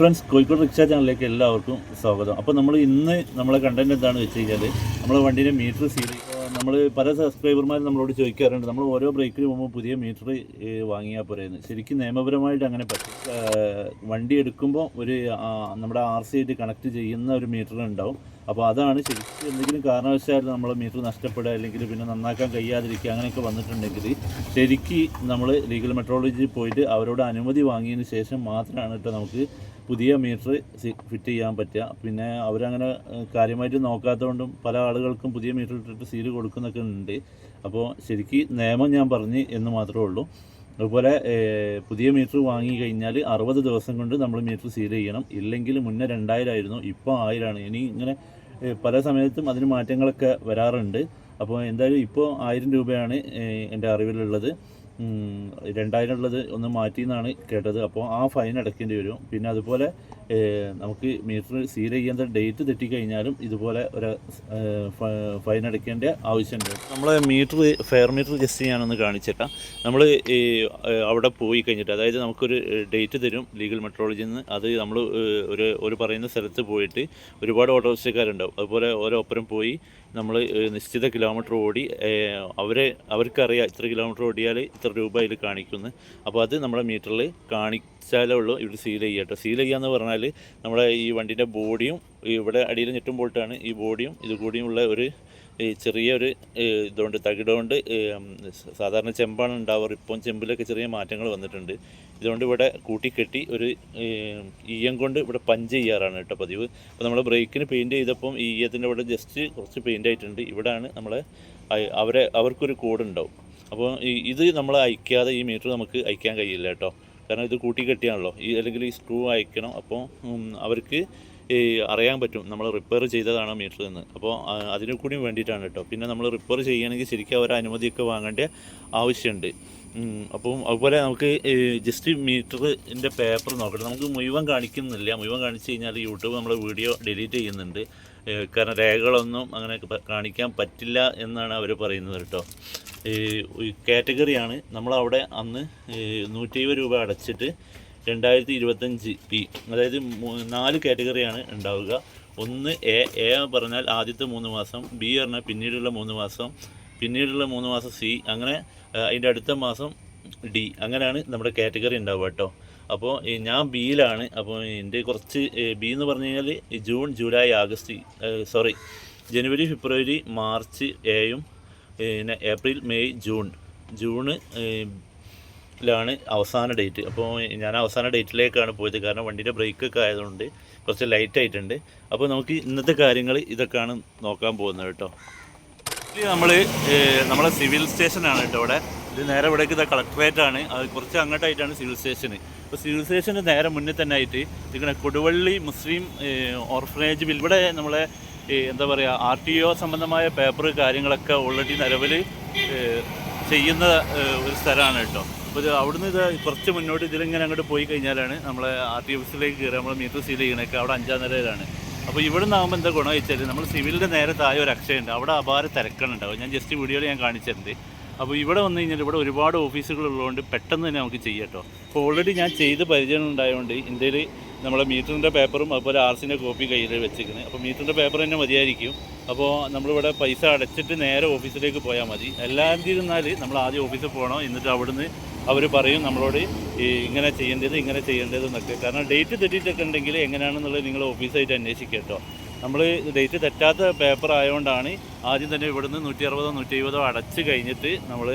Friends Kozhikode rickshaw ചാനലിലേക്ക് എല്ലാവർക്കും സ്വാഗതം. അപ്പോൾ നമ്മൾ ഇന്ന് നമ്മളെ കണ്ടന്റ് എന്താണ് വെച്ച് കഴിഞ്ഞാൽ നമ്മളെ വണ്ടീന്റെ മീറ്റർ സീൽ നമ്മൾ പല സബ്സ്ക്രൈബർമാരും നമ്മളോട് ചോദിക്കാറുണ്ട് നമ്മൾ ഓരോ ബ്രേക്കിന് പോകുമ്പോൾ പുതിയ മീറ്റർ വാങ്ങിയാൽ പോരെയെന്ന് ശരിക്കും നിയമപരമായിട്ട് അങ്ങനെ പറ്റും. വണ്ടി എടുക്കുമ്പോൾ ഒരു നമ്മുടെ ആർ സി ആയിട്ട് കണക്ട് ചെയ്യുന്ന ഒരു മീറ്റർ ഉണ്ടാവും. അപ്പോൾ അതാണ് ശരിക്കും എന്തെങ്കിലും കാരണവശാൽ നമ്മൾ മീറ്റർ നഷ്ടപ്പെടുക അല്ലെങ്കിൽ പിന്നെ നന്നാക്കാൻ കഴിയാതിരിക്കുക അങ്ങനെയൊക്കെ വന്നിട്ടുണ്ടെങ്കിൽ ശരിക്കും നമ്മൾ ലീഗൽ മെട്രോളജിയിൽ പോയിട്ട് അവരോട് അനുമതി വാങ്ങിയതിന് ശേഷം മാത്രമാണ് കേട്ടോ നമുക്ക് പുതിയ മീറ്റർ ഫിറ്റ് ചെയ്യാൻ പറ്റുക. പിന്നെ അവരങ്ങനെ കാര്യമായിട്ട് നോക്കാത്തതുകൊണ്ടും പല ആളുകൾക്കും പുതിയ മീറ്റർ ഇട്ടിട്ട് സീൽ കൊടുക്കുന്നൊക്കെ ഉണ്ട്. അപ്പോൾ ശരിക്കും നിയമം ഞാൻ പറഞ്ഞ് എന്ന് മാത്രമേ ഉള്ളൂ. അതുപോലെ പുതിയ മീറ്റർ വാങ്ങി കഴിഞ്ഞാൽ അറുപത് ദിവസം കൊണ്ട് നമ്മൾ മീറ്റർ സീൽ ചെയ്യണം. ഇല്ലെങ്കിൽ മുന്നേ രണ്ടായിരം ആയിരുന്നു ഇപ്പോൾ ആയിരമാണ് ഇനി ഇങ്ങനെ പല സമയത്തും അതിന് മാറ്റങ്ങളൊക്കെ വരാറുണ്ട്. അപ്പോൾ എന്തായാലും ഇപ്പോൾ ആയിരം രൂപയാണ് എന്റെ അറിവിലുള്ളത്. രണ്ടായിരം ഉള്ളത് ഒന്ന് മാറ്റി എന്നാണ് കേട്ടത്. അപ്പോൾ ആ ഫൈൻ അടയ്ക്കേണ്ടി വരും. പിന്നെ അതുപോലെ നമുക്ക് മീറ്റർ സീൽ ചെയ്യേണ്ട ഡേറ്റ് തെറ്റിക്കഴിഞ്ഞാലും ഇതുപോലെ ഒരു ഫൈൻ അടയ്ക്കേണ്ട ആവശ്യമുണ്ട്. നമ്മൾ മീറ്റർ ഫെയർ മീറ്റർ ജസ്റ്റ് ചെയ്യാനൊന്ന് കാണിച്ചേക്കാം. നമ്മൾ ഈ അവിടെ പോയി കഴിഞ്ഞിട്ട് അതായത് നമുക്കൊരു ഡേറ്റ് തരും ലീഗൽ മെട്രോളജിയിൽ നിന്ന്. അത് നമ്മൾ ഒരു ഒരു പറയുന്ന സ്ഥലത്ത് പോയിട്ട് ഒരുപാട് ഓട്ടോറിക്ഷക്കാരുണ്ടാവും. അതുപോലെ ഓരോ ഒപ്പരം പോയി നമ്മൾ നിശ്ചിത കിലോമീറ്റർ ഓടി അവരെ അവർക്കറിയാം ഇത്ര കിലോമീറ്റർ ഓടിയാൽ ഇത്ര രൂപ അതിൽ കാണിക്കുന്നു അപ്പോൾ അത് നമ്മുടെ മീറ്ററിൽ കാണിച്ചാലേ ഉള്ളൂ ഇവിടെ സീൽ ചെയ്യുക കേട്ടോ. സീൽ ചെയ്യുക എന്ന് പറഞ്ഞാൽ നമ്മുടെ ഈ വണ്ടീന്റെ ബോഡിയും ഇവിടെ അടിയിൽ ഞെട്ടുമ്പോഴാണ് ഈ ബോഡിയും ഇത് കൂടിയും ഉള്ള ഒരു ചെറിയൊരു ഇതുകൊണ്ട് തകിടുകൊണ്ട് സാധാരണ ചെമ്പാണ് ഉണ്ടാവാറ്. ഇപ്പം ചെമ്പിലൊക്കെ ചെറിയ മാറ്റങ്ങൾ വന്നിട്ടുണ്ട്. ഇതുകൊണ്ട് ഇവിടെ കൂട്ടിക്കെട്ടി ഒരു ഈയം കൊണ്ട് ഇവിടെ പഞ്ച് ചെയ്യാറാണ് കേട്ടോ പതിവ്. അപ്പോൾ നമ്മൾ ബ്രേക്കിന് പെയിന്റ് ചെയ്തപ്പം ഈയത്തിന്റെ ഇവിടെ ജസ്റ്റ് കുറച്ച് പെയിന്റ് ആയിട്ടുണ്ട്. ഇവിടെയാണ് നമ്മളെ അവരെ അവർക്കൊരു കോഡ് ഉണ്ടാവും അപ്പോൾ ഇത് നമ്മൾ അയക്കാതെ ഈ മീറ്റർ നമുക്ക് അയക്കാൻ കഴിയില്ല കേട്ടോ. കാരണം ഇത് കൂട്ടിക്കെട്ടിയാണല്ലോ. ഈ അല്ലെങ്കിൽ ഈ സ്ക്രൂ അയക്കണം. അപ്പോൾ അവർക്ക് അറിയാൻ പറ്റും നമ്മൾ റിപ്പയർ ചെയ്തതാണോ മീറ്റർ എന്ന് അപ്പോൾ അതിനു കൂടി വേണ്ടിയിട്ടാണ് കേട്ടോ. പിന്നെ നമ്മൾ റിപ്പയർ ചെയ്യുകയാണെങ്കിൽ ശരിക്കും അവർ അനുമതിയൊക്കെ വാങ്ങേണ്ട ആവശ്യമുണ്ട്. അപ്പം അതുപോലെ നമുക്ക് ജസ്റ്റ് മീറ്ററിന്റെ പേപ്പർ നോക്കട്ടെ. നമുക്ക് മുഴുവൻ കാണിക്കുന്നില്ല. മുഴുവൻ കാണിച്ചു കഴിഞ്ഞാൽ യൂട്യൂബ് നമ്മുടെ വീഡിയോ ഡിലീറ്റ് ചെയ്യുന്നുണ്ട്. കാരണം രേഖകളൊന്നും അങ്ങനെ കാണിക്കാൻ പറ്റില്ല എന്നാണ് അവർ പറയുന്നത് കേട്ടോ. കാറ്റഗറിയാണ് നമ്മളവിടെ അന്ന് നൂറ്റി ഇരുപത് രൂപ അടച്ചിട്ട് രണ്ടായിരത്തി ഇരുപത്തഞ്ച് പി അതായത് നാല് കാറ്റഗറിയാണ് ഉണ്ടാവുക. ഒന്ന് എ എ പറഞ്ഞാൽ ആദ്യത്തെ മൂന്ന് മാസം ബി പറഞ്ഞാൽ പിന്നീടുള്ള മൂന്ന് മാസം പിന്നീടുള്ള മൂന്ന് മാസം സി അങ്ങനെ അതിന്റെ അടുത്ത മാസം ഡി അങ്ങനെയാണ് നമ്മുടെ കാറ്റഗറി ഉണ്ടാവുക കേട്ടോ. അപ്പോൾ ഞാൻ ബിയിലാണ് അപ്പോൾ എന്റെ കുറച്ച് ബി എന്ന് പറഞ്ഞു കഴിഞ്ഞാൽ June July August sorry January February March എയും പിന്നെ ഏപ്രിൽ മെയ് ജൂൺ ജൂണ് ലാണ് അവസാന ഡേറ്റ്. അപ്പോൾ ഞാൻ അവസാന ഡേറ്റിലേക്കാണ് പോയത്. കാരണം വണ്ടിയുടെ ബ്രേക്കൊക്കെ ആയതുകൊണ്ട് കുറച്ച് ലൈറ്റ് ആയിട്ടുണ്ട്. അപ്പോൾ നമുക്ക് ഇന്നത്തെ കാര്യങ്ങൾ ഇതൊക്കെയാണ് നോക്കാൻ പോകുന്നത് കേട്ടോ. ഇത് നമ്മൾ നമ്മളെ സിവിൽ സ്റ്റേഷനാണ് കേട്ടോ ഇവിടെ. ഇത് നേരെ ഇവിടേക്ക് ഇതാ ആണ്. അത് കുറച്ച് അങ്ങോട്ടായിട്ടാണ് സിവിൽ സ്റ്റേഷൻ അപ്പോൾ സിവിൽ സ്റ്റേഷന് നേരെ മുന്നിൽ തന്നെ ആയിട്ട് ഇങ്ങനെ കൊടുവള്ളി മുസ്ലിം ഓർഫനേജ് ബിൽ ഇവിടെ നമ്മളെ എന്താ പറയുക ആർ ടി ഒ സംബന്ധമായ പേപ്പർ കാര്യങ്ങളൊക്കെ ഓൾറെഡി നിലവിൽ ചെയ്യുന്ന ഒരു സ്ഥലമാണ് കേട്ടോ. അപ്പോൾ ഇത് അവിടുന്ന് ഇത് കുറച്ച് മുന്നോട്ട് ഇതിലിങ്ങനെ അങ്ങോട്ട് പോയി കഴിഞ്ഞാലാണ് നമ്മളെ ആർ ടി ഓഫീസിലേക്ക് കയറി നമ്മൾ മീറ്റർ സീൽ ചെയ്യണൊക്കെ അവിടെ അഞ്ചാം നിലയിലാണ്. അപ്പോൾ ഇവിടെ നിന്നാകുമ്പോൾ എന്താ ഗുണം വെച്ചാൽ നമ്മൾ സിവിലിന്റെ നേരെ താഴെ ഒരു അക്ഷയുണ്ട് അവിടെ അപാര തിരക്കണുണ്ടാവും ഞാൻ ജസ്റ്റ് വീഡിയോയിൽ ഞാൻ കാണിച്ചിട്ടുണ്ട്. അപ്പോൾ ഇവിടെ വന്നു കഴിഞ്ഞാൽ ഇവിടെ ഒരുപാട് ഓഫീസുകൾ ഉള്ളതുകൊണ്ട് പെട്ടെന്ന് തന്നെ നമുക്ക് ചെയ്യാം കേട്ടോ അപ്പോൾ ഓൾറെഡി ഞാൻ ചെയ്ത് പരിചയം ഉണ്ടായതുകൊണ്ട് ഇന്ത്യയിൽ നമ്മളെ മീറ്ററിന്റെ പേപ്പറും അതുപോലെ ആർ സിന്റെ കോപ്പി കയ്യിൽ വെച്ചിരിക്കുന്നത് അപ്പോൾ മീറ്ററിന്റെ പേപ്പർ തന്നെ മതിയായിരിക്കും. അപ്പോൾ നമ്മളിവിടെ പൈസ അടച്ചിട്ട് നേരെ ഓഫീസിലേക്ക് പോയാൽ മതി. എല്ലാം തീരുന്നാൽ നമ്മൾ ആദ്യം ഓഫീസിൽ പോകണം എന്നിട്ട് അവിടുന്ന് അവർ പറയും നമ്മളോട് ഇങ്ങനെ ചെയ്യേണ്ടത് ഇങ്ങനെ ചെയ്യേണ്ടത് എന്നൊക്കെ. കാരണം ഡേറ്റ് തെറ്റിയിട്ടൊക്കെ ഉണ്ടെങ്കിൽ എങ്ങനെയാണെന്നുള്ളത് നിങ്ങൾ ഓഫീസായിട്ട് അന്വേഷിക്കുക കേട്ടോ. നമ്മൾ ഡേറ്റ് തെറ്റാത്ത പേപ്പർ ആയതുകൊണ്ടാണ് ആദ്യം തന്നെ ഇവിടുന്ന് നൂറ്റി അറുപതോ നൂറ്റി എഴുപതോ അടച്ച് കഴിഞ്ഞിട്ട് നമ്മൾ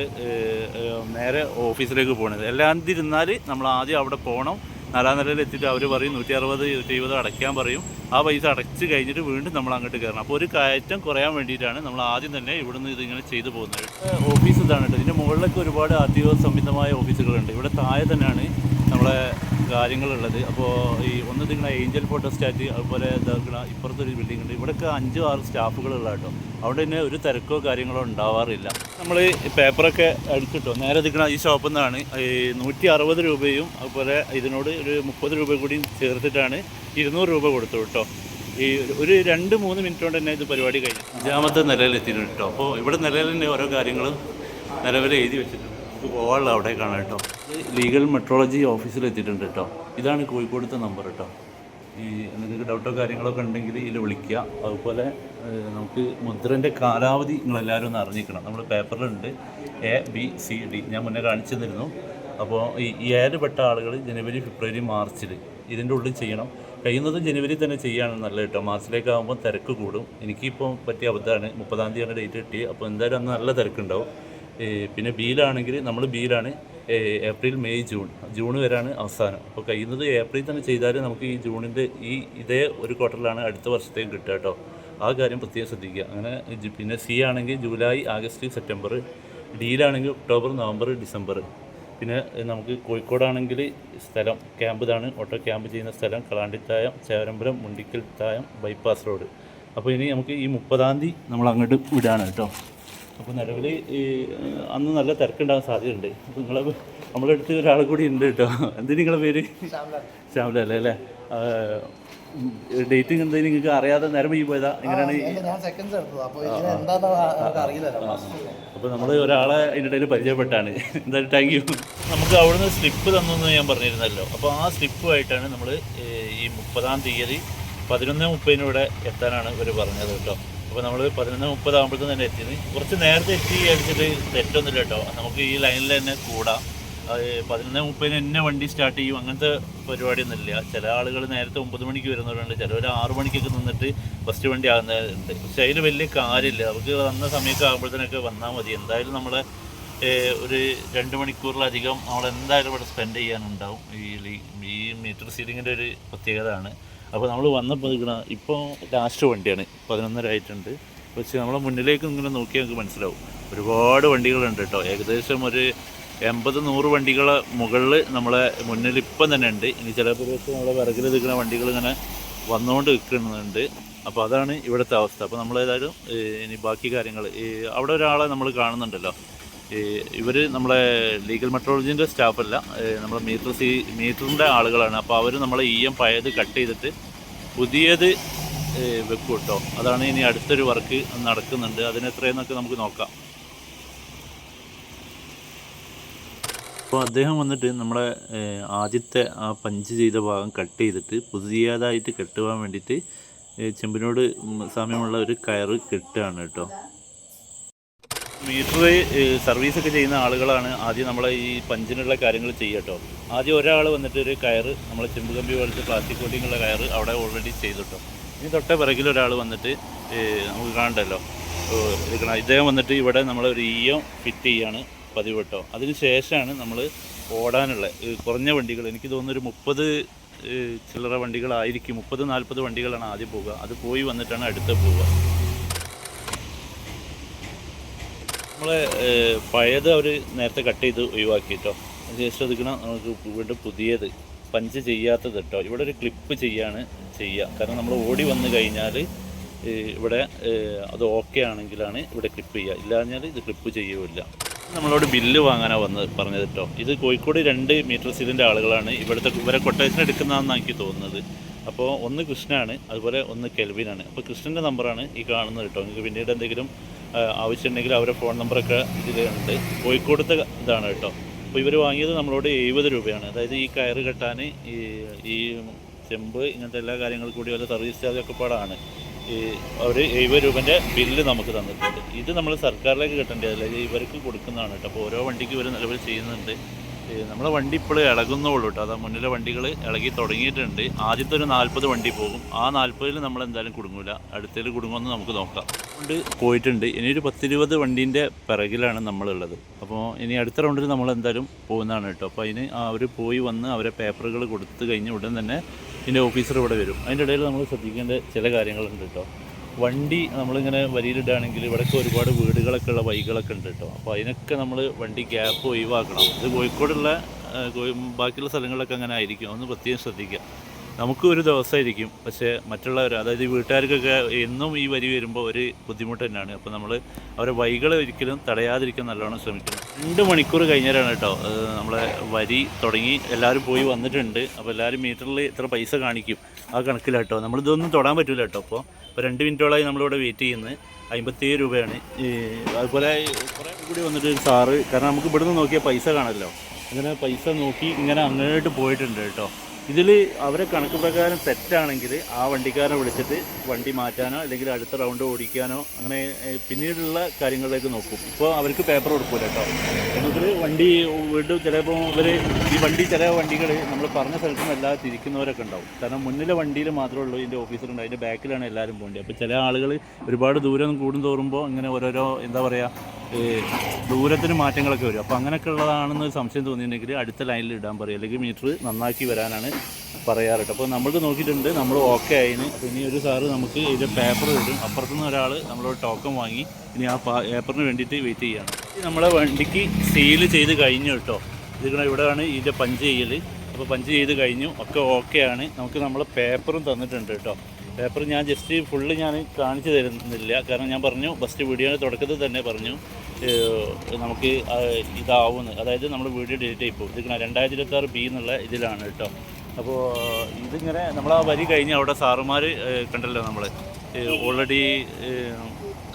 നേരെ ഓഫീസിലേക്ക് പോകുന്നത് അല്ലാതിരുന്നാൽ നമ്മൾ ആദ്യം അവിടെ പോകണം നാലാം നിലയിൽ എത്തിയിട്ട് അവർ പറയും നൂറ്റി അറുപത് നൂറ്റി എഴുപത് അടയ്ക്കാൻ പറയും. ആ പൈസ അടച്ച് കഴിഞ്ഞിട്ട് വീണ്ടും നമ്മൾ അങ്ങോട്ട് കയറണം. അപ്പോൾ ഒരു കയറ്റം കുറയാൻ വേണ്ടിയിട്ടാണ് നമ്മൾ ആദ്യം തന്നെ ഇവിടുന്ന് ഇതിങ്ങനെ ചെയ്തു പോകുന്നത്. ഓഫീസ് ഇതാണ് കേട്ടോ. ഇതിന്റെ മുകളിലൊക്കെ ഒരുപാട് അധികം സംബന്ധമായ ഓഫീസുകളുണ്ട്. ഇവിടെ താഴെ തന്നെയാണ് നമ്മളെ കാര്യങ്ങളുള്ളത്. അപ്പോൾ ഈ ഒന്ന് നിങ്ങളെ ഏഞ്ചൽ ഫോട്ടോ സ്റ്റാറ്റ് അതുപോലെ ഇതാക്കണ ഇപ്പുറത്തൊരു ബിൽഡിംഗ് ഉണ്ട്. ഇവിടെയൊക്കെ അഞ്ചോ ആറ് സ്റ്റാഫുകളുള്ള കേട്ടോ. അവിടെ തന്നെ ഒരു തിരക്കോ കാര്യങ്ങളോ ഉണ്ടാവാറില്ല. നമ്മൾ പേപ്പറൊക്കെ എടുത്തിട്ടോ. നേരെ നിൽക്കണ ഈ ഷോപ്പിൽ നിന്നാണ് ഈ നൂറ്റി അറുപത് രൂപയും അതുപോലെ ഇതിനോട് ഒരു മുപ്പത് രൂപ കൂടിയും ചേർത്തിട്ടാണ് ഇരുന്നൂറ് രൂപ കൊടുത്തു കേട്ടോ. ഈ ഒരു രണ്ട് മൂന്ന് മിനിറ്റ് കൊണ്ട് തന്നെ ഇത് പരിപാടി കഴിഞ്ഞു. അഞ്ചാമത്തെ നിലയിൽ എത്തിയിട്ടുണ്ട് കേട്ടോ. അപ്പോൾ ഇവിടെ നിലയിൽ തന്നെ ഓരോ കാര്യങ്ങളും നിലവിൽ എഴുതി വെച്ചിട്ടുണ്ട്. നമുക്ക് പോകാനുള്ള കാണാം കേട്ടോ. ലീഗൽ മെട്രോളജി ഓഫീസിൽ എത്തിയിട്ടുണ്ട് കേട്ടോ. ഇതാണ് കോഴിക്കോടത്തെ നമ്പർ കേട്ടോ. ഈ നിങ്ങൾക്ക് ഡൗട്ടോ കാര്യങ്ങളൊക്കെ ഉണ്ടെങ്കിൽ ഇതിൽ വിളിക്കുക. അതുപോലെ നമുക്ക് മുദ്രന്റെ കാലാവധി നിങ്ങളെല്ലാവരും ഒന്ന് അറിഞ്ഞിരിക്കണം. നമ്മൾ പേപ്പറിലുണ്ട് എ ബി സി ഡി ഞാൻ മുന്നേ കാണിച്ചു തന്നിരുന്നു. അപ്പോൾ ഈ ഏഴ് ആളുകൾ ജനുവരി ഫെബ്രുവരി മാർച്ചിൽ ഇതിന്റെ ഉള്ളിൽ ചെയ്യണം. കഴിയുന്നത് ജനുവരി തന്നെ ചെയ്യാണ് നല്ലത് കേട്ടോ. മാർച്ചിലേക്ക് ആകുമ്പോൾ തിരക്ക് കൂടും. എനിക്കിപ്പോൾ പറ്റിയ അബദ്ധമാണ്. മുപ്പതാം തീയതിയാണ് ഡേറ്റ് കിട്ടി അപ്പോൾ എന്തായാലും അന്ന് നല്ല തിരക്കുണ്ടാവും. പിന്നെ ബിയിലാണെങ്കിൽ നമ്മൾ ബിയിലാണ് ഏപ്രിൽ മെയ് ജൂൺ. ജൂൺ വരെയാണ് അവസാനം. അപ്പോൾ കഴിയുന്നത് ഏപ്രിൽ തന്നെ ചെയ്താൽ നമുക്ക് ഈ ജൂണിന്റെ ഈ ഇതേ ഒരു ക്വാർട്ടറിലാണ് അടുത്ത വർഷത്തേക്ക് കിട്ടുക കേട്ടോ. ആ കാര്യം പ്രത്യേകം ശ്രദ്ധിക്കുക. അങ്ങനെ പിന്നെ സി ആണെങ്കിൽ ജൂലൈ ആഗസ്റ്റ് സെപ്റ്റംബർ ഡിയിലാണെങ്കിൽ ഒക്ടോബർ നവംബർ ഡിസംബർ. പിന്നെ നമുക്ക് കോഴിക്കോടാണെങ്കിൽ സ്ഥലം ക്യാമ്പ് ഇതാണ്. ഓട്ടോ ക്യാമ്പ് ചെയ്യുന്ന സ്ഥലം കളാണ്ടിത്തായം ചേരമ്പലം മുണ്ടിക്കൽ തായം ബൈപ്പാസ് റോഡ്. അപ്പോൾ ഇനി നമുക്ക് ഈ മുപ്പതാം തീയതി നമ്മൾ അങ്ങോട്ട് വിടാണ് കേട്ടോ. അപ്പോൾ നിലവിൽ ഈ അന്ന് നല്ല തിരക്കുണ്ടാകാൻ സാധ്യതയുണ്ട്. അപ്പോൾ നിങ്ങളെ നമ്മളെ അടുത്ത് ഒരാൾ കൂടി ഉണ്ട് കേട്ടോ. എന്തിന് നിങ്ങളെ പേര്? ശ്യാമല അല്ലേ അല്ലേ? ഡേറ്റിംഗ് എന്തായാലും നിങ്ങൾക്ക് അറിയാതെ നേരം ഈ പോയതാ? എങ്ങനെയാണ് അപ്പോൾ നമ്മൾ ഒരാളെ അതിന്റെ ഇടയിൽ പരിചയപ്പെട്ടാണ്. എന്തായാലും താങ്ക് യു നമുക്ക് അവിടുന്ന് സ്ലിപ്പ് തന്നു ഞാൻ പറഞ്ഞിരുന്നല്ലോ. അപ്പോൾ ആ സ്ലിപ്പുമായിട്ടാണ് നമ്മൾ ഈ മുപ്പതാം തീയതി പതിനൊന്ന് മുപ്പതിനൂടെ എത്താനാണ് ഇവർ പറഞ്ഞത് കേട്ടോ. അപ്പോൾ നമ്മൾ പതിനൊന്ന് മുപ്പതാകുമ്പോഴത്തേന് തന്നെ എത്തിയത്. കുറച്ച് നേരത്തെ എത്തി അടിച്ചിട്ട് തെറ്റൊന്നുമില്ല കേട്ടോ. നമുക്ക് ഈ ലൈനിൽ തന്നെ കൂടാം. പതിനൊന്ന് മുപ്പതിന് തന്നെ വണ്ടി സ്റ്റാർട്ട് ചെയ്യും. അങ്ങനത്തെ പരിപാടിയൊന്നുമില്ല. ചില ആളുകൾ നേരത്തെ ഒമ്പത് മണിക്ക് വരുന്നവരുണ്ട്. ചിലവർ ആറു മണിക്കൊക്കെ നിന്നിട്ട് ഫസ്റ്റ് വണ്ടി ആകുന്നവരുണ്ട് പക്ഷെ അതിൽ വലിയ കാര്യമില്ല. നമുക്ക് വന്ന സമയമൊക്കെ ആകുമ്പോഴത്തേനൊക്കെ വന്നാൽ മതി. എന്തായാലും നമ്മളെ ഒരു രണ്ട് മണിക്കൂറിലധികം നമ്മൾ എന്തായാലും ഇവിടെ സ്പെൻഡ് ചെയ്യാനുണ്ടാവും. ഈ ഈ മീറ്റർ സീലിങ്ങിന്റെ ഒരു പ്രത്യേകത ആണ് അപ്പോൾ നമ്മൾ വന്നപ്പോൾ നിൽക്കണ ഇപ്പോൾ ലാസ്റ്റ് വണ്ടിയാണ്. പതിനൊന്നര ആയിട്ടുണ്ട്. പക്ഷേ നമ്മളെ മുന്നിലേക്ക് ഇങ്ങനെ നോക്കിയാൽ നമുക്ക് മനസ്സിലാവും. ഒരുപാട് വണ്ടികളുണ്ട് കേട്ടോ. ഏകദേശം ഒരു എൺപത് നൂറ് വണ്ടികളെ മുകളിൽ നമ്മളെ മുന്നിൽ ഇപ്പം തന്നെ ഉണ്ട്. ഇനി ചിലപ്പോൾ നമ്മളെ വിറകിൽ നിൽക്കുന്ന വണ്ടികൾ ഇങ്ങനെ വന്നുകൊണ്ട് നിൽക്കുന്നുണ്ട് അപ്പോൾ അതാണ് ഇവിടുത്തെ അവസ്ഥ. അപ്പോൾ നമ്മളേതായാലും ഇനി ബാക്കി കാര്യങ്ങൾ ഈ അവിടെ ഒരാളെ നമ്മൾ കാണുന്നുണ്ടല്ലോ. ഇവർ നമ്മളെ ലീഗൽ മെട്രോളജീന്റെ സ്റ്റാഫല്ല നമ്മുടെ മീറ്റർ സി മീറ്ററിന്റെ ആളുകളാണ്. അപ്പോൾ അവർ നമ്മളെ ഇ എം പഴയത് കട്ട് ചെയ്തിട്ട് പുതിയത് വെക്കും കേട്ടോ അതാണ് ഇനി അടുത്തൊരു വർക്ക് നടക്കുന്നുണ്ട്. അതിനെത്രയെന്നൊക്കെ നമുക്ക് നോക്കാം. അപ്പോൾ അദ്ദേഹം വന്നിട്ട് നമ്മളെ ആദ്യത്തെ ആ പഞ്ച് ചെയ്ത ഭാഗം കട്ട് ചെയ്തിട്ട് പുതിയതായിട്ട് കെട്ടുവാൻ വേണ്ടിയിട്ട് ചെമ്പിനോട് സാമ്യമുള്ള ഒരു കയറ് കെട്ടുകയാണ് കേട്ടോ മീറ്റർ സർവീസ് ഒക്കെ ചെയ്യുന്ന ആളുകളാണ് ആദ്യം നമ്മളെ ഈ പഞ്ചിനുള്ള കാര്യങ്ങൾ ചെയ്യട്ടോ ആദ്യം ഒരാൾ വന്നിട്ട് ഒരു കയർ നമ്മൾ ചെമ്പ് കമ്പി പോലത്തെ പ്ലാസ്റ്റിക് കോട്ടിങ്ങുള്ള കയർ അവിടെ ഓൾറെഡി ചെയ്തിട്ടോ ഇനി തൊട്ട പിറകിൽ ഒരാൾ വന്നിട്ട് നമുക്ക് കാണണ്ടല്ലോ. എടുക്കണം. ഇദ്ദേഹം വന്നിട്ട് ഇവിടെ നമ്മൾ ഒരു ഈയം ഫിറ്റ് ചെയ്യാണ് പതിവ് കേട്ടോ അതിന് ശേഷമാണ് നമ്മൾ ഓടാനുള്ള കുറഞ്ഞ വണ്ടികൾ. എനിക്ക് തോന്നുന്നു ഒരു മുപ്പത് ചില്ലറ വണ്ടികളായിരിക്കും. മുപ്പത് നാൽപ്പത് വണ്ടികളാണ് ആദ്യം പോവുക. അത് പോയി വന്നിട്ടാണ് അടുത്ത പോവുക. നമ്മൾ പഴയത് അവർ നേരത്തെ കട്ട് ചെയ്ത് ഒഴിവാക്കി കേട്ടോ അതിനുശേഷം എടുക്കണം നമുക്ക് വീണ്ടും പുതിയത് പഞ്ച് ചെയ്യാത്തത് കേട്ടോ ഇവിടെ ഒരു ക്ലിപ്പ് ചെയ്യാണ് ചെയ്യുക കാരണം നമ്മൾ ഓടി വന്നു കഴിഞ്ഞാൽ ഇവിടെ അത് ഓക്കെ ആണെങ്കിലാണ് ഇവിടെ ക്ലിപ്പ് ചെയ്യുക ഇല്ലാഞ്ഞാൽ ഇത് ക്ലിപ്പ് ചെയ്യുകയില്ല. നമ്മളോട് ബില്ല് വാങ്ങാനാണ് വന്നത് പറഞ്ഞത് കേട്ടോ ഇത് കോഴിക്കോട് രണ്ട് മീറ്റർ സീലിന്റെ ആളുകളാണ്. ഇവിടുത്തെ ഇവരെ കൊട്ടേഷൻ എടുക്കുന്നതെന്നാണ് എനിക്ക് തോന്നുന്നത്. അപ്പോൾ ഒന്ന് കൃഷ്ണനാണ് അതുപോലെ ഒന്ന് കെൽവിനാണ്. അപ്പോൾ കൃഷ്ണന്റെ നമ്പറാണ് ഈ കാണുന്നത് കേട്ടോ നിങ്ങൾക്ക് പിന്നീട് എന്തെങ്കിലും ആവശ്യമുണ്ടെങ്കിൽ അവരുടെ ഫോൺ നമ്പറൊക്കെ ഇതിലുണ്ട് കോഴിക്കോടത്തെ ഇതാണ് കേട്ടോ. അപ്പോൾ ഇവർ വാങ്ങിയത് നമ്മളോട് എഴുപത് രൂപയാണ്. അതായത് ഈ കയറ് കെട്ടാൻ ഈ ഈ ചെമ്പ് ഇങ്ങനത്തെ എല്ലാ കാര്യങ്ങളും കൂടി വല്ല സർവീസ് ചാർജ് ഒക്കെ പാടാണ്. ഈ അവർ എഴുപത് രൂപന്റെ ബില്ല് നമുക്ക് തന്നിട്ടുണ്ട്. ഇത് നമ്മൾ സർക്കാരിലേക്ക് കിട്ടേണ്ടത് അല്ലെങ്കിൽ ഇവർക്ക് കൊടുക്കുന്നതാണ് കേട്ടോ. അപ്പോൾ ഓരോ വണ്ടിക്ക് ഇവർ നിലവിൽ ചെയ്യുന്നുണ്ട്. നമ്മളെ വണ്ടി ഇപ്പോൾ ഇളകുന്നുള്ളൂ കേട്ടോ. അതാ മുന്നിലെ വണ്ടികൾ ഇളകി തുടങ്ങിയിട്ടുണ്ട്. ആദ്യത്തെ ഒരു നാൽപ്പത് വണ്ടി പോകും. ആ നാൽപ്പതിൽ നമ്മൾ എന്തായാലും കുടുങ്ങൂല. അടുത്തതിൽ കുടുങ്ങുമെന്ന് നമുക്ക് നോക്കാം. കൊണ്ട് പോയിട്ടുണ്ട്. ഇനി ഒരു പത്തിരുപത് വണ്ടീന്റെ പിറകിലാണ് നമ്മളുള്ളത്. അപ്പോൾ ഇനി അടുത്ത റൗണ്ടിൽ നമ്മൾ എന്തായാലും പോകുന്നതാണ് കേട്ടോ. അപ്പോൾ അതിന് അവർ പോയി വന്ന് അവരെ പേപ്പറുകൾ കൊടുത്തു കഴിഞ്ഞ ഉടൻ തന്നെ ഇതിന്റെ ഓഫീസർ ഇവിടെ വരും. അതിന്റെ ഇടയിൽ നമ്മൾ ശ്രദ്ധിക്കേണ്ട ചില കാര്യങ്ങളുണ്ട് കേട്ടോ. വണ്ടി നമ്മളിങ്ങനെ വരിയിലിടുകയാണെങ്കിൽ ഇവിടെയൊക്കെ ഒരുപാട് വീടുകളൊക്കെ ഉള്ള വഴികളൊക്കെ ഉണ്ട് കേട്ടോ. അപ്പോൾ അതിനൊക്കെ നമ്മൾ വണ്ടി ഗ്യാപ്പ് ഒഴിവാക്കണം. ഇത് കോഴിക്കോടുള്ള ബാക്കിയുള്ള സ്ഥലങ്ങളിലൊക്കെ അങ്ങനെ ആയിരിക്കും. ഒന്ന് പ്രത്യേകം ശ്രദ്ധിക്കുക. നമുക്ക് ഒരു ദിവസമായിരിക്കും. പക്ഷേ മറ്റുള്ളവർ അതായത് വീട്ടുകാർക്കൊക്കെ എന്നും ഈ വരി വരുമ്പോൾ ഒരു ബുദ്ധിമുട്ട് തന്നെയാണ്. അപ്പോൾ നമ്മൾ അവരെ വൈകൾ ഒരിക്കലും തടയാതിരിക്കാൻ നല്ലോണം ശ്രമിക്കണം. രണ്ട് മണിക്കൂർ കഴിഞ്ഞാലാണ് കേട്ടോ. നമ്മളെ വരി തുടങ്ങി എല്ലാവരും പോയി വന്നിട്ടുണ്ട്. അപ്പോൾ എല്ലാവരും മീറ്ററിൽ ഇത്ര പൈസ കാണിക്കും. ആ കണക്കിലാട്ടോ നമ്മളിതൊന്നും തൊടാൻ പറ്റില്ല കേട്ടോ. അപ്പോൾ ഇപ്പോൾ രണ്ട് മിനിറ്റോളായി നമ്മളിവിടെ വെയിറ്റ് ചെയ്യുന്നത് അമ്പത്തേഴ് രൂപയാണ്. അതുപോലെ കുറേ കൂടി വന്നിട്ട് സാറ് കാരണം നമുക്ക് ഇവിടുന്ന് നോക്കിയാൽ പൈസ കാണല്ലോ. അങ്ങനെ പൈസ നോക്കി ഇങ്ങനെ അങ്ങോട്ട് പോയിട്ടുണ്ട് കേട്ടോ. ഇതിൽ അവരെ കണക്ക് പ്രകാരം തെറ്റാണെങ്കിൽ ആ വണ്ടിക്കാരനെ വിളിച്ചിട്ട് വണ്ടി മാറ്റാനോ അല്ലെങ്കിൽ അടുത്ത റൗണ്ട് ഓടിക്കാനോ അങ്ങനെ പിന്നീടുള്ള കാര്യങ്ങളിലേക്ക് നോക്കും. ഇപ്പോൾ അവർക്ക് പേപ്പർ കൊടുക്കൂല കേട്ടോ. എന്നിട്ട് വണ്ടി വീണ്ടും ചിലപ്പോൾ ഇവർ ഈ വണ്ടി ചില വണ്ടികൾ നമ്മൾ പറഞ്ഞ സ്ഥലത്തും എല്ലാ തിരിക്കുന്നവരൊക്കെ ഉണ്ടാവും. കാരണം മുന്നിലെ വണ്ടിയിൽ മാത്രമേ ഉള്ളൂ ഇതിന്റെ ഓഫീസറുണ്ട് അതിന്റെ ബാക്കിലാണ് എല്ലാവരും പോകേണ്ടത്. അപ്പോൾ ചില ആളുകൾ ഒരുപാട് ദൂരം കൂടും തോറുമ്പോൾ ഇങ്ങനെ ഓരോരോ എന്താ പറയുക ദൂരത്തിന് മാറ്റങ്ങളൊക്കെ വരും. അപ്പോൾ അങ്ങനെയൊക്കെ ഉള്ളതാണെന്ന് സംശയം തോന്നിയിട്ടുണ്ടെങ്കിൽ അടുത്ത ലൈനിൽ ഇടാൻ പറയും. അല്ലെങ്കിൽ മീറ്റർ നന്നാക്കി വരാനാണ് പറയാറുണ്ട് അപ്പോൾ നമ്മൾ നോക്കിയിട്ടുണ്ട് നമ്മൾ ഓക്കെ ആയിന്. അപ്പോൾ ഇനി ഒരു സാറ് നമുക്ക് ഇതിന്റെ പേപ്പർ തരും. അപ്പുറത്തുനിന്ന് ഒരാൾ നമ്മളോട് ടോക്കൺ വാങ്ങി ഇനി ആ പേപ്പറിന് വേണ്ടിയിട്ട് വെയിറ്റ് ചെയ്യാണ്. ഇത് നമ്മളെ വണ്ടിക്ക് സീൽ ചെയ്ത് കഴിഞ്ഞു കേട്ടോ. ഇതിങ്ങനെ ഇവിടെയാണ് ഇതിന്റെ പഞ്ച് ചെയ്യൽ അപ്പോൾ പഞ്ച് ചെയ്ത് കഴിഞ്ഞു. ഒക്കെ ഓക്കെ ആണ്. നമുക്ക് നമ്മൾ പേപ്പറും തന്നിട്ടുണ്ട് കേട്ടോ. പേപ്പർ ഞാൻ ജസ്റ്റ് ഫുള്ള് ഞാൻ കാണിച്ചു തരുന്നില്ല. കാരണം ഞാൻ പറഞ്ഞു ഫസ്റ്റ് വീഡിയോയുടെ തുടക്കത്തിൽ തന്നെ പറഞ്ഞു. നമുക്ക് ഇതാവുന്നു അതായത് നമ്മൾ വീഡിയോ ഡിലീറ്റ് ആയി പോകും ഇതിങ്ങനെ രണ്ടായിരത്തി ഇരുപത്തി ആറ് ബി എന്നുള്ള ഇതിലാണ് കേട്ടോ. അപ്പോൾ ഇതിങ്ങനെ നമ്മൾ ആ വരി കഴിഞ്ഞ് അവിടെ സാറുമാർ കണ്ടല്ലോ നമ്മൾ ഓൾറെഡി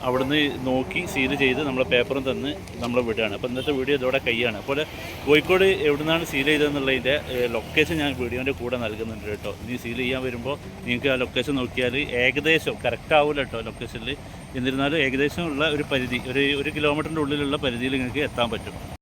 അവിടുന്ന് നോക്കി സീൽ ചെയ്ത് നമ്മളെ പേപ്പറും തന്ന് നമ്മൾ വിടുകയാണ്. അപ്പോൾ ഇന്നത്തെ വീഡിയോ ഇതോടെ കൈയാണ്. അപ്പോൾ കോഴിക്കോട് എവിടുന്നാണ് സീൽ ചെയ്തതെന്നുള്ളതിന്റെ ലൊക്കേഷൻ ഞാൻ വീഡിയോന്റെ കൂടെ നൽകുന്നുണ്ട് കേട്ടോ. ഇനി സീൽ ചെയ്യാൻ വരുമ്പോൾ നിങ്ങൾക്ക് ആ ലൊക്കേഷൻ നോക്കിയാൽ ഏകദേശം കറക്റ്റ് ആവില്ല കേട്ടോ ലൊക്കേഷനിൽ എന്നിരുന്നാലും ഏകദേശമുള്ള ഒരു പരിധി ഒരു ഒരു കിലോമീറ്ററിന്റെ ഉള്ളിലുള്ള പരിധിയിൽ നിങ്ങൾക്ക് എത്താൻ പറ്റും.